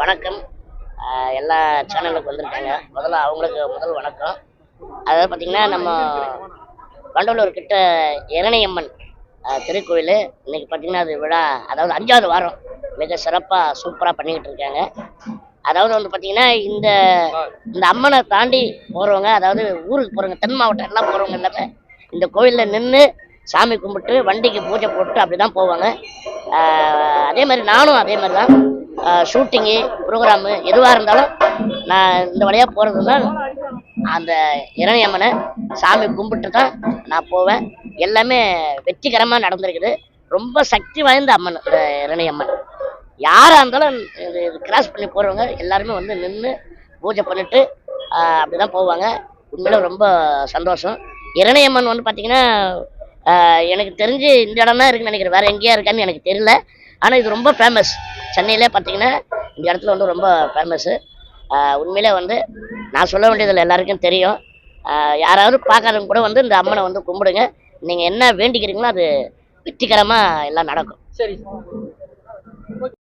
வணக்கம். எல்லா சேனலுக்கு வந்திருக்காங்க. முதல்ல அவங்களுக்கு முதல் வணக்கம். அதாவது பார்த்தீங்கன்னா நம்ம வண்டலூர் கிட்ட இரணியம்மன் திருக்கோயில். இன்னைக்கு பார்த்தீங்கன்னா அது விழா அதாவது அஞ்சாவது வாரம். மிக சிறப்பாக சூப்பராக பண்ணிக்கிட்டு இருக்காங்க. அதாவது வந்து பார்த்தீங்கன்னா இந்த இந்த அம்மனை தாண்டி போகிறவங்க அதாவது ஊருக்கு போகிறவங்க தென் மாவட்டம் எல்லாம் போகிறவங்க எல்லாமே இந்த கோயிலில் நின்று சாமி கும்பிட்டு வண்டிக்கு பூஜை போட்டு அப்படி தான் போவாங்க அதே மாதிரி நானும் அதே மாதிரி தான் ஷூட்டிங்கு ப்ரோக்ராமு எதுவாக இருந்தாலும் நான் இந்த வழியாக போகிறதுனா அந்த இரணியம்மனை சாமி கும்பிட்டு தான் நான் போவேன். எல்லாமே வெற்றிகரமாக நடந்திருக்குது. ரொம்ப சக்தி வாய்ந்த அம்மன் இந்த இரணியம்மன் யாராக இருந்தாலும் இது கிராஸ் பண்ணி போகிறவங்க எல்லாருமே வந்து நின்று பூஜை பண்ணிட்டு அப்படி தான் போவாங்க. உண்மையில ரொம்ப சந்தோஷம். இரணியம்மன் வந்து பார்த்திங்கன்னா எனக்கு தெரிஞ்சு இந்த இடம் தான் இருக்குன்னு நினைக்கிறேன். வேற எங்கேயா இருக்கான்னு எனக்கு தெரியல. ஆனால் இது ரொம்ப ஃபேமஸ் சென்னையிலே பார்த்தீங்கன்னா இந்த இடத்துல வந்து ரொம்ப ஃபேமஸ்ஸு உண்மையிலே வந்து நான் சொல்ல வேண்டியதில் எல்லாருக்கும் தெரியும். யாராவது பார்க்காதவங்க கூட வந்து இந்த அம்மனை வந்து கும்பிடுங்க. நீங்கள் என்ன வேண்டிக்கிறீங்களோ அது வெற்றிகரமாக எல்லாம் நடக்கும். சரி.